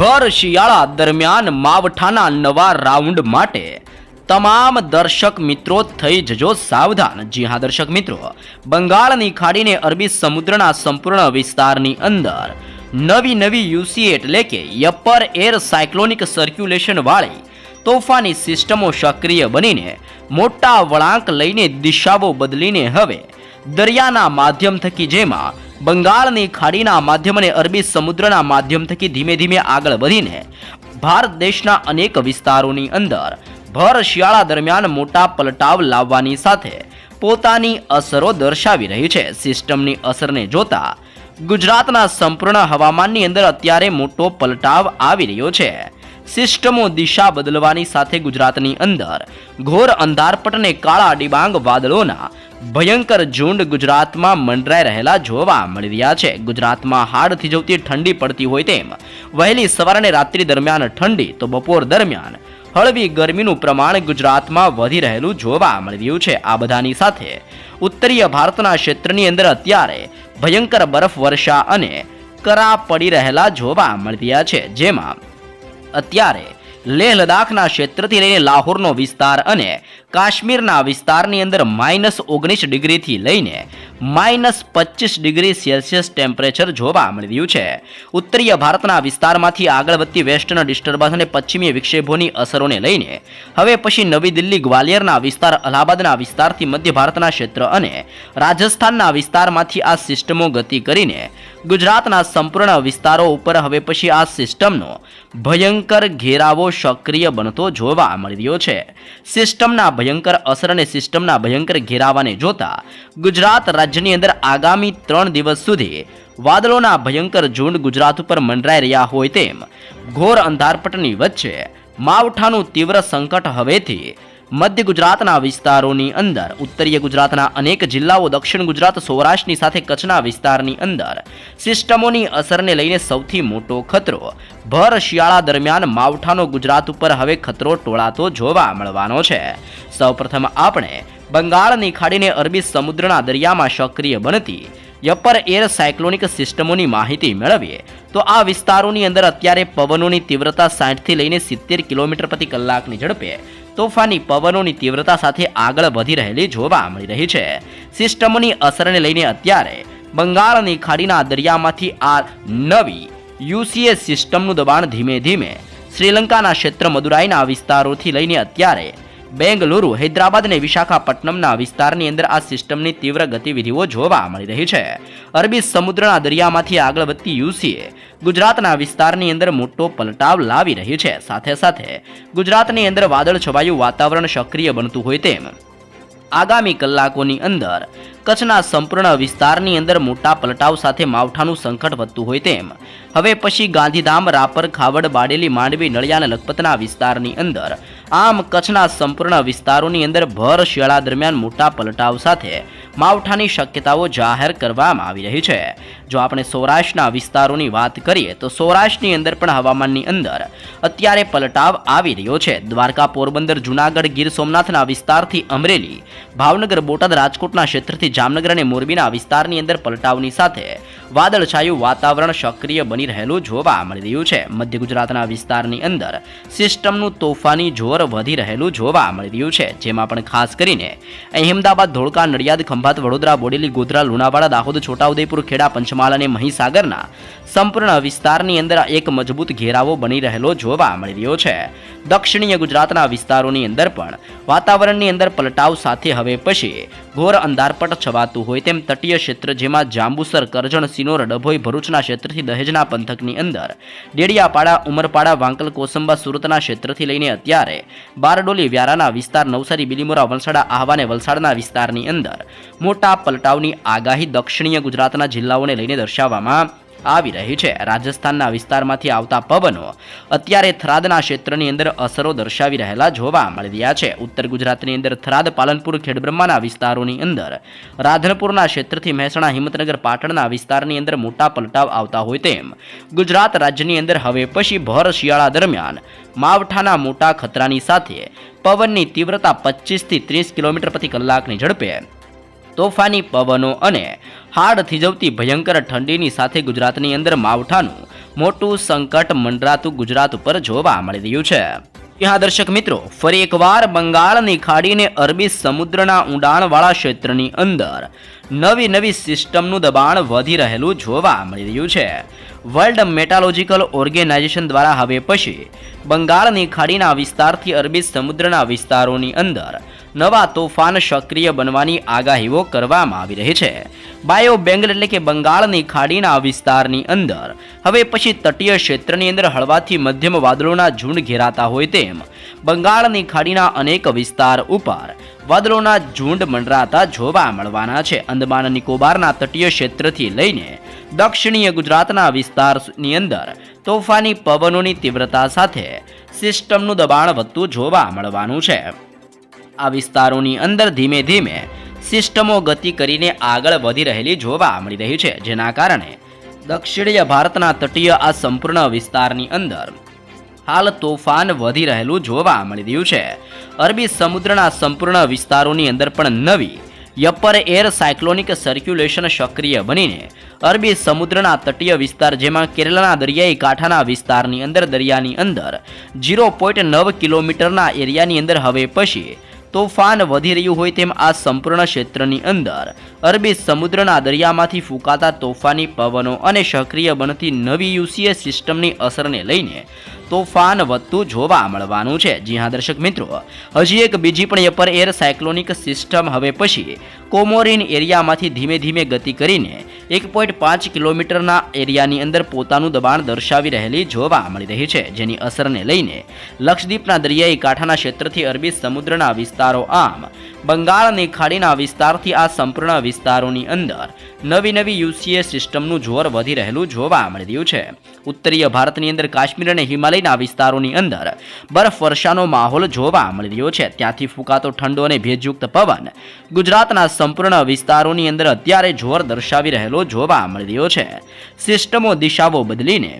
ભર શિયાળા દરમિયાન માવઠાના નવા રાઉન્ડ માટે તમામ દર્શક મિત્રો થઈ જજો સાવધાન. જી હા, દર્શક મિત્રો. બંગાળની ખાડીને અરબી સમુદ્રના સંપૂર્ણ વિસ્તારની અંદર નવી નવી યુસી એટલે કે યપર એર સાયક્લોનિક સર્ક્યુલેશન વાળી તોફાની સિસ્ટમો સક્રિય બનીને મોટા વળાંક લઈને દિશાઓ બદલીને હવે દરિયાના માધ્યમ થકી જેમાં બંગાળની ખાડીના માધ્યમ અને અરબી સમુદ્રના માધ્યમ થકી ધીમે ધીમે આગળ વધીને ભારત દેશના અનેક વિસ્તારોની અંદર ભર શિયાળા દરમિયાન મોટા પલટાવ લાવવાની સાથે પોતાની અસરો દર્શાવી રહી છે. સિસ્ટમની અસરને જોતા ગુજરાતના સંપૂર્ણ હવામાનની અંદર અત્યારે મોટો પલટાવ આવી રહ્યો છે. સિસ્ટમો દિશા બદલવાની સાથે ગુજરાતની અંદર ઘોર અંધારપટને કાળા ડિબાંગ વાદળોના ભયંકર ઝુંડ ગુજરાતમાં મંડરાઈ રહેલા જોવા મળી રહ્યા છે. ગુજરાતમાં હાડ થીજવતી ઠંડી પડતી હોય તેમ વહેલી સવાર અને રાત્રિ દરમિયાન ઠંડી, તો બપોર દરમિયાન હળવી ગરમીનું પ્રમાણ ગુજરાતમાં વધી રહેલું જોવા મળી રહ્યું છે. આ બધાની સાથે ઉત્તરીય ભારતના ક્ષેત્રની અંદર અત્યારે ભયંકર બરફ, વર્ષા અને કરા પડી રહેલા જોવા મળી રહ્યા છે, જેમાં અત્યારે લેહ લદાખના ક્ષેત્રથી લઈને લાહોરનો વિસ્તાર અને કાશ્મીરના વિસ્તારની અંદર માઇનસ ઓગણીસ ડિગ્રીથી લઈને માઇનસ પચીસ ડિગ્રી સેલ્સિયસ ટેમ્પરેચર જોવા મળી રહ્યું છે. ઉત્તરીય ભારતના વિસ્તારમાંથી આગળ વધતી વેસ્ટર્ન ડિસ્ટર્બન્સ અને પશ્ચિમી વિક્ષેપોની અસરોને લઈને હવે પછી નવી દિલ્હી ગ્વાલિયરના વિસ્તાર, અલ્હાબાદના વિસ્તારથી મધ્ય ભારતના ક્ષેત્ર અને રાજસ્થાનના વિસ્તારમાંથી આ સિસ્ટમો ગતિ કરીને ગુજરાતના સંપૂર્ણ વિસ્તારો ઉપર હવે પછી આ સિસ્ટમનો ભયંકર ઘેરાવો સક્રિય બનતો જોવા મળી રહ્યો છે. સિસ્ટમના ભયંકર અસર અને સિસ્ટમના ભયંકર ઘેરાવાને જોતા ગુજરાત રાજ્યની અંદર આગામી ત્રણ દિવસ સુધી વાદળોના ભયંકર ઝુંડ ગુજરાત ઉપર મંડરાઈ રહ્યા હોય તેમ ઘોર અંધારપટની વચ્ચે માવઠાનું તીવ્ર સંકટ હવેથી મધ્ય ગુજરાતના વિસ્તારોની અંદર, ઉત્તરીય ગુજરાતના અનેક જિલ્લાઓ, દક્ષિણ ગુજરાત, સૌરાષ્ટ્રની સાથે કચ્છના વિસ્તારની અંદર. સિસ્ટમોની અસરને લઈને સૌથી મોટો ખતરો, ભર શિયાળા દરમિયાન માવઠાનો ગુજરાત ઉપર હવે ખતરો ટોળાતો જોવા મળવાનો છે. સૌપ્રથમ આપણે બંગાળની ખાડીને અરબી સમુદ્રના દરિયામાં સક્રિય બનતી યપર એર સાયક્લોનિક સિસ્ટમોની માહિતી મેળવીએ, તો આ વિસ્તારોની અંદર અત્યારે પવનોની તીવ્રતા સાઠથી લઈને સિત્તેર કિલોમીટર પ્રતિ કલાકની ઝડપે તોફાની પવનોની તીવ્રતા સાથે આગળ વધી રહેલી જોવા મળી રહી છે. સિસ્ટમોની અસરને લઈને અત્યારે બંગાળની ખાડીના દરિયામાંથી આ નવી યુસીએ સિસ્ટમનું દબાણ ધીમે ધીમે શ્રીલંકાના ક્ષેત્ર મદુરાઈના વિસ્તારોથી લઈને અત્યારે બેંગલુરુ, હૈદરાબાદ અને વિશાખાપટ્ટનમના વિસ્તારની અંદર આ સિસ્ટમની તીવ્ર ગતિવિધિઓ જોવા મળી રહી છે. અરબી સમુદ્રના દરિયામાંથી આગળ વધતી યુસીએ ગુજરાતના વિસ્તારની અંદર મોટો પલટાવ લાવી રહ્યું છે. સાથે સાથે ગુજરાતની અંદર વાદળ છવાયું વાતાવરણ સક્રિય બનતું હોય તેમ આગામી કલાકોની અંદર કચ્છના સંપૂર્ણ વિસ્તારની અંદર મોટા પલટાવ સાથે માવઠાનું સંકટ વધતું હોય તેમ હવે પછી ગાંધીધામ, રાપર, ખાવડ, બાડેલી, માંડવી નળિયા લખપતના વિસ્તારની અંદર આમ કચ્છના સંપૂર્ણ વિસ્તારોની અંદર ભર શિયાળા દરમિયાન મોટા પલટાવ સાથે માવઠાની શક્યતાઓ જાહેર કરવામાં આવી રહી છે. જો આપણે સૌરાષ્ટ્રના વિસ્તારોની વાત કરીએ, તો સૌરાષ્ટ્રની અંદર પણ હવામાનની અંદર અત્યારે પલટાવ આવી રહ્યો છે. દ્વારકા, પોરબંદર, જુનાગઢ, ગીર સોમનાથના વિસ્તારથી અમરેલી, ભાવનગર, બોટાદ, રાજકોટના ક્ષેત્રથી જામનગર અને મોરબીના વિસ્તારની અંદર પલટાવની સાથે વાદળછાયું વાતાવરણ સક્રિય બની રહેલું જોવા મળી રહ્યું છે. મધ્ય ગુજરાતના વિસ્તારની અંદર સિસ્ટમનું તોફાની જોર વધી રહેલું જોવા મળી રહ્યું છે, જેમાં પણ ખાસ કરીને અહેમદાબાદ ધોળકા, નડિયાદ, ખંભાત વડોદરા બોડેલી ગોધરા લુણાવાડા દાહોદ છોટાઉદેપુર ખેડા પંચમહાલ અને મહીસાગરના સંપૂર્ણ વિસ્તારની અંદર એક મજબૂત ઘેરાવો બની રહેલો જોવા મળી રહ્યો છે. દક્ષિણીય ગુજરાતના વિસ્તારોની અંદર પણ વાતાવરણની અંદર પલટાવ સાથે હવે પછી ઘોર અંધારપટ છવાતું હોય તેમ તટીય ક્ષેત્ર જેમાં જાંબુસર, કરજણ, સિનોર, ડભોઈ, ભરૂચના ક્ષેત્રથી દહેજના પંથકની અંદર, ડેડિયાપાડા, ઉમરપાડા, વાંકલ, કોસંબા, સુરતના ક્ષેત્રથી લઈને અત્યારે બારડોલી, વ્યારાના વિસ્તાર, નવસારી, બિલીમોરા, વલસાડા આહવા અને વલસાડના વિસ્તારની અંદર મોટા પલટાવની આગાહી દક્ષિણીય ગુજરાતના જિલ્લાઓને લઈને દર્શાવવામાં આવી રહી છે. રાજસ્થાનના વિસ્તારમાંથી આવતા પવનો અત્યારે થરાદના ક્ષેત્રની અંદર અસરો દર્શાવી રહેલા જોવા મળી રહ્યા છે. ઉત્તર ગુજરાતની અંદર થરાદ, પાલનપુર, ખેડબ્રહ્માના વિસ્તારોની અંદર રાધનપુરના ક્ષેત્રથી મહેસાણા, હિંમતનગર, પાટણના વિસ્તારની અંદર મોટા પલટાવ આવતા હોય તેમ ગુજરાત રાજ્યની અંદર હવે પછી ભર શિયાળા દરમિયાન માવઠાના મોટા ખતરાની સાથે પવનની તીવ્રતા પચીસથી ત્રીસ કિલોમીટર પ્રતિ કલાકની ઝડપે તોફાની પવનો અને હાડ થીજવતી ભયંકર ઠંડીની સાથે ગુજરાતની અંદર માવઠાનું મોટું સંકટ મંડરાતું ગુજરાત ઉપર જોવા મળી રહ્યું છે. ત્યાં દર્શક મિત્રો, ફરી એકવાર બંગાળની ખાડીને અરબી સમુદ્રના ઊંડાણવાળા ક્ષેત્રની અંદર નવી નવી સિસ્ટમનું દબાણ વધી રહેલું જોવા મળી રહ્યું છે. વર્લ્ડ મેટાલોજિકલ ઓર્ગેનાઇઝેશન દ્વારા હવે પછી બંગાળની ખાડીના વિસ્તારથી અરબી સમુદ્રના વિસ્તારોની અંદર નવા તોફાન સક્રિય બનવાની આગાહીઓ કરવામાં આવી રહી છે. બાયો બેંગલ એટલે કે બંગાળની ખાડીના વિસ્તારની અંદર હવે પછી તટીય ક્ષેત્રની અંદર હળવાથી મધ્યમ વાદળોના ઝુંડ ઘેરાતા હોય તેમ બંગાળની ખાડીના અનેક વિસ્તાર ઉપર વાદળોના ઝુંડ મંડરાતા જોવા મળવાના છે. અંદમાન નિકોબારના તટીય ક્ષેત્રથી લઈને દક્ષિણીય ગુજરાતના વિસ્તારની અંદર તોફાની પવનોની તીવ્રતા સાથે સિસ્ટમનું દબાણ વધતું જોવા મળવાનું છે. આ વિસ્તારોની અંદર ધીમે ધીમે સિસ્ટમો ગતિ કરીને આગળ વધી રહેલી જોવા મળી રહી છે. જેના કારણે દક્ષિણીય ભારતના તટીય આ સંપૂર્ણ વિસ્તારની અંદર હાલ તોફાન વધી રહેલું જોવા મળી રહ્યું છે. અરબી સમુદ્રના સંપૂર્ણ વિસ્તારોની અંદર પણ નવી યપર એર સાયક્લોનિક સર્ક્યુલેશન સક્રિય બનીને અરબી સમુદ્રના તટીય વિસ્તાર જેમાં કેરળના દરિયાઈ કાંઠાના વિસ્તારની અંદર દરિયાની અંદર ઝીરો પોઈન્ટ નવ કિલોમીટરના એરિયાની અંદર હવે પછી તોફાન વધી રહ્યું હોય તેમ આ સંપૂર્ણ ક્ષેત્રની અંદર. અરબી સમુદ્રના દરિયામાંથી ફૂંકાતા તોફાની પવનો અને સક્રિય બનતી નવી યુસીએ સિસ્ટમની અસરને લઈને તોફાન વધતું જોવા મળવાનું છે. જી હા, દર્શક મિત્રો, હજી એક બીજી પણ અપર એર સાયક્લોનિક સિસ્ટમ હવે પછી કોમોરિન એરિયામાંથી ધીમે ધીમે ગતિ કરીને એક પોઈન્ટ પાંચ કિલોમીટરના એરિયાની અંદર પોતાનું દબાણ દર્શાવી રહેલી જોવા મળી રહી છે, જેની અસરને લઈને લક્ષદ્વીપના દરિયાઈ કાંઠાના ક્ષેત્રથી અરબી સમુદ્રના વિસ્તારો આમ બંગાળની ખાડીના વિસ્તારથી આ સંપૂર્ણ વિસ્તારોની અંદર નવી નવી યુસીએ સિસ્ટમનું જોર વધી રહેલું જોવા મળી રહ્યું છે. ઉત્તરીય ભારતની અંદર કાશ્મીર અને હિમાલયના વિસ્તારોની અંદર બરફવર્ષાનો માહોલ જોવા મળી રહ્યો છે. ત્યાંથી ફૂંકાતો ઠંડો અને ભેજયુક્ત પવન ગુજરાતના સંપૂર્ણ વિસ્તારોની અંદર અત્યારે જોર દર્શાવી રહેલો જોવા મળી રહ્યો છે. સિસ્ટમો દિશાઓ બદલીને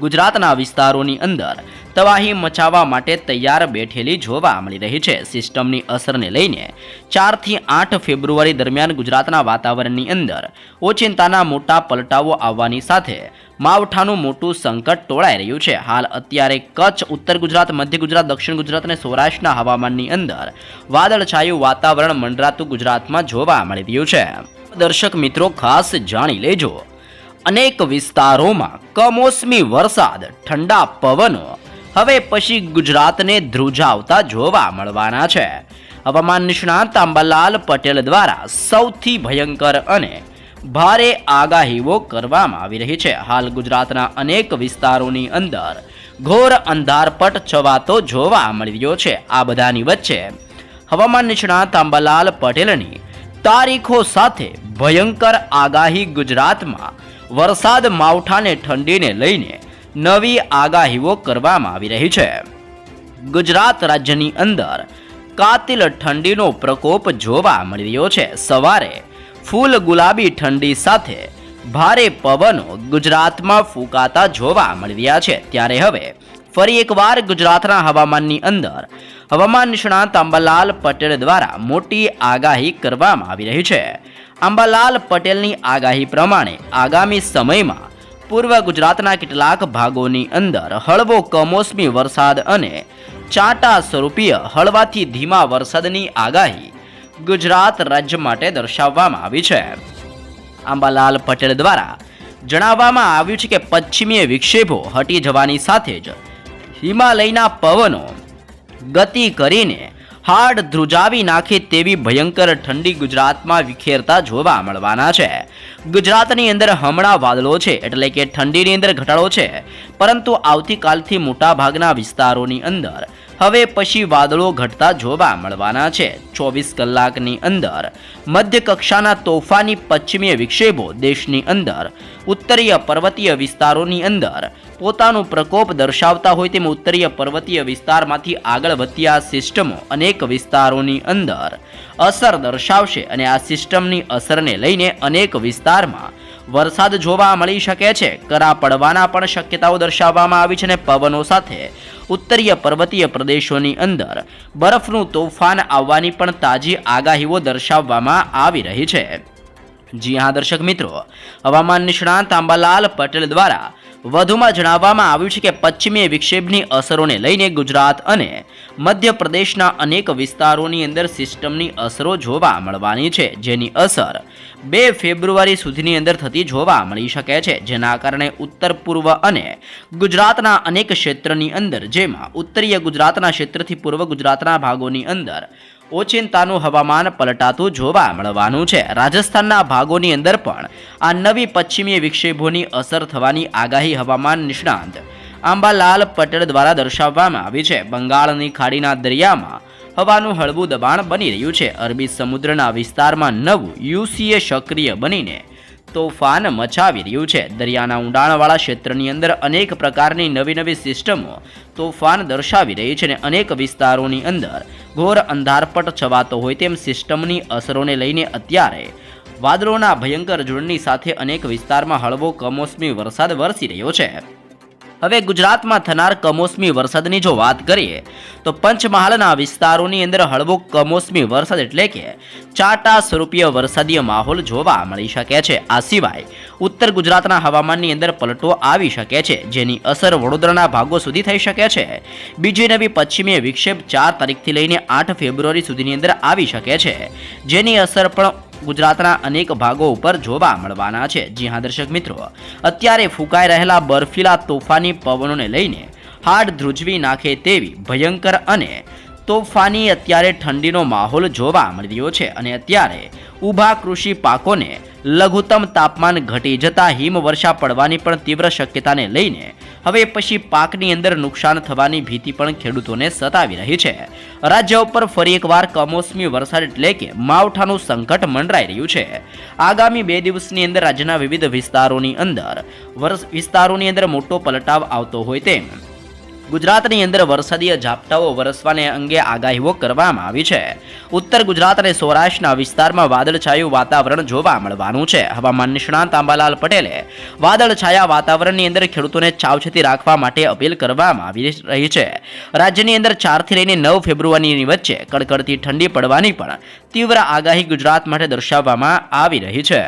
ગુજરાતના વિસ્તારોની અંદર તવાહી મચાવવા માટે તૈયાર બેઠેલી જોવા મળી રહી છે. સિસ્ટમની અસરને લઈને ચારથી આઠ ફેબ્રુઆરી દરમિયાન ગુજરાતના વાતાવરણની અંદર ઓચિંતાના મોટા પલટાવો આવવાની સાથે માવઠાનું મોટું સંકટ ટોળાઈ રહ્યું છે. હાલ અત્યારે કચ્છ, ઉત્તર ગુજરાત, મધ્ય ગુજરાત, દક્ષિણ ગુજરાત અને સૌરાષ્ટ્રના હવામાનની અંદર વાદળછાયું વાતાવરણ મંડરાતું ગુજરાતમાં જોવા મળી રહ્યું છે. દર્શક મિત્રો, ખાસ જાણી લેજો અનેક વિસ્તારોમાં કમોસમી વરસાદ, ઠંડા પવનો હવે પછી ગુજરાતને ધ્રુજાવતા જોવા મળવાના છે. હવામાન નિષ્ણાત અંબાલાલ પટેલ દ્વારા સૌથી ભયંકર અને ભારે આગાહીઓ કરવામાં આવી રહી છે. હાલ ગુજરાતના અનેક વિસ્તારોની અંદર ઘોર અંધારપટ છવાતો જોવા મળ્યો છે. આ બધાની વચ્ચે હવામાન નિષ્ણાત અંબાલાલ પટેલની તારીખો સાથે ભયંકર આગાહી ગુજરાતમાં વરસાદ માવઠાને ઠંડીને લઈને નવી આગાહીઓ કરવામાં આવી રહી છે. ગુજરાત રાજ્યની અંદર કાતિલ ઠંડીનો પ્રકોપ જોવા મળી રહ્યો છે. સવારે ફૂલ ગુલાબી ઠંડી સાથે ભારે પવનો ગુજરાતમાં ફૂંકાતા જોવા મળી રહ્યા છે. ત્યારે હવે ફરી એકવાર ગુજરાતના હવામાનની અંદર હવામાન નિષ્ણાત અંબાલાલ પટેલ દ્વારા મોટી આગાહી કરવામાં આવી રહી છે. અંબાલાલ પટેલની આગાહી પ્રમાણે આગામી સમયમાં પૂર્વ ગુજરાતના કેટલાક ભાગોની અંદર હળવો કમોસમી વરસાદ અને ચાટા સ્વરૂપીય હળવાથી ધીમા વરસાદની આગાહી ગુજરાત રાજ્ય માટે દર્શાવવામાં આવી છે. આંબાલાલ પટેલ દ્વારા જણાવવામાં આવ્યું છે કે પશ્ચિમીય વિક્ષેપો હટી જવાની સાથે જ હિમાલયના પવનો ગતિ કરીને હાડ ધ્રુજાવી નાખે તેવી ભયંકર ઠંડી ગુજરાતમાં વિખેરતા જોવા મળવાના છે. ગુજરાતની અંદર હમણાં વાદળો છે, એટલે કે ઠંડીની અંદર ઘટાડો છે. પરંતુ આવતીકાલથી મોટાભાગના વિસ્તારોની અંદર હવે પછી વાદળો ઘટતા જોવા મળવાના છે. ચોવીસ કલાકની અંદર મધ્ય કક્ષાના તોફાની પશ્ચિમીય વિક્ષેપો દેશની અંદર, ઉત્તરીય પર્વતીય વિસ્તારોની અંદર. પોતાનો પ્રકોપ દર્શાવતા હોય તેમ ઉત્તરીય પર્વતીય વિસ્તારમાંથી આગળ વધતી આ સિસ્ટમો અનેક વિસ્તારોની અંદર અસર દર્શાવશે અને આ સિસ્ટમની અસરને લઈને અનેક વિસ્તારમાં વરસાદ જોવા મળી શકે છે. કરા પડવાના પણ શક્યતાઓ દર્શાવવામાં આવી છે અને પવનો સાથે. ઉત્તરીય પર્વતીય પ્રદેશોની અંદર બરફનું તોફાન આવવાની પણ તાજી આગાહીઓ દર્શાવવામાં આવી રહી છે. જી હા, દર્શક મિત્રો, હવામાન નિષ્ણાંત આંબાલાલ પટેલ દ્વારા વધુમાં જણાવવામાં આવ્યું છે કે પશ્ચિમી વિક્ષેપની અસરોને લઈને ગુજરાત અને મધ્યપ્રદેશના અનેક વિસ્તારોની અંદર સિસ્ટમની અસરો જોવા મળવાની છે, જેની અસર બે ફેબ્રુઆરી સુધીની અંદર થતી જોવા મળી શકે છે. જેના કારણે ઉત્તર પૂર્વ અને ગુજરાતના અનેક ક્ષેત્રની અંદર, જેમાં ઉત્તરીય ગુજરાતના ક્ષેત્રથી પૂર્વ ગુજરાતના ભાગોની અંદર ઓચિંતાનું હવામાન પલટાતું જોવા મળવાનું છે. રાજસ્થાનના ભાગોની અંદર પણ આ નવી પશ્ચિમી વિક્ષેપોની અસર થવાની આગાહી હવામાન નિષ્ણાંત આંબાલાલ પટેલ દ્વારા દર્શાવવામાં આવી છે. બંગાળની ખાડીના દરિયામાં હવાનું હળવું દબાણ બની રહ્યું છે. અરબી સમુદ્રના વિસ્તારમાં નવું યુસીએ સક્રિય બનીને તોફાન મચાવી રહ્યું છે. દરિયાના ઊંડાણવાળા ક્ષેત્રની અંદર અનેક પ્રકારની નવી નવી સિસ્ટમો તોફાન દર્શાવી રહી છે અને અનેક વિસ્તારોની અંદર ઘોર અંધારપટ છવાતો હોય તેમ સિસ્ટમની અસરોને લઈને અત્યારે વાદળોના ભયંકર જોડની સાથે અનેક વિસ્તારમાં હળવો કમોસમી વરસાદ વરસી રહ્યો છે. હવે ગુજરાતમાં થનાર કમોસમી વરસાદની જો વાત કરીએ, તો પંચમહાલના વિસ્તારોની અંદર હળવો કમોસમી વરસાદ એટલે કે ચાટા સ્વરૂપીય વરસાદીય માહોલ જોવા મળી શકે છે. આ સિવાય ઉત્તર ગુજરાતના હવામાનની અંદર પલટો આવી શકે છે, જેની અસર વડોદરાના ભાગો સુધી થઈ શકે છે. બીજી નવી પશ્ચિમીય વિક્ષેપ ચાર તારીખથી લઈને આઠ ફેબ્રુઆરી સુધીની અંદર આવી શકે છે, જેની અસર પણ ગુજરાતના અનેક ભાગો ઉપર જોવા મળવાના છે. જી હા, દર્શક મિત્રો, અત્યારે ફૂંકાઈ રહેલા બર્ફીલા તોફાની પવનોને લઈને હાડ ધ્રુજવી નાખે તેવી ભયંકર અને તોફાની અત્યારે ઠંડીનો માહોલ જોવા મળી રહ્યો છે અને અત્યારે ઊભા કૃષિ પાકોને લઘુત્તમ તાપમાન ઘટી જતા હિમવર્ષા પડવાની પણ તીવ્ર શક્યતાને લઈને હવે પછી પાકની અંદર નુકસાન થવાની ભીતિ પણ ખેડૂતોને સતાવી રહી છે. રાજ્ય ઉપર ફરી એકવાર કમોસમી વરસાદ એટલે કે માવઠાનું સંકટ મંડરાઈ રહ્યું છે. આગામી બે દિવસની અંદર રાજ્યના વિવિધ વિસ્તારોની અંદર વિસ્તારોની અંદર મોટો પલટાવ આવતો હોય તેમ ગુજરાતની અંદર વરસાદીય ઝાપટાઓ વરસવાને અંગે આગાહીઓ કરવામાં આવી છે. ઉત્તર ગુજરાત અને સૌરાષ્ટ્રના વિસ્તારમાં વાદળછાયું વાતાવરણ જોવા મળવાનું છે. હવામાન નિષ્ણાંત આંબાલાલ પટેલે વાદળછાયા વાતાવરણની અંદર ખેડૂતોને સાવચેતી રાખવા માટે અપીલ કરવામાં આવી રહી છે. રાજ્યની અંદર ચારથી લઈને નવ ફેબ્રુઆરીની વચ્ચે કડકડતી ઠંડી પડવાની પણ તીવ્ર આગાહી ગુજરાત માટે દર્શાવવામાં આવી રહી છે.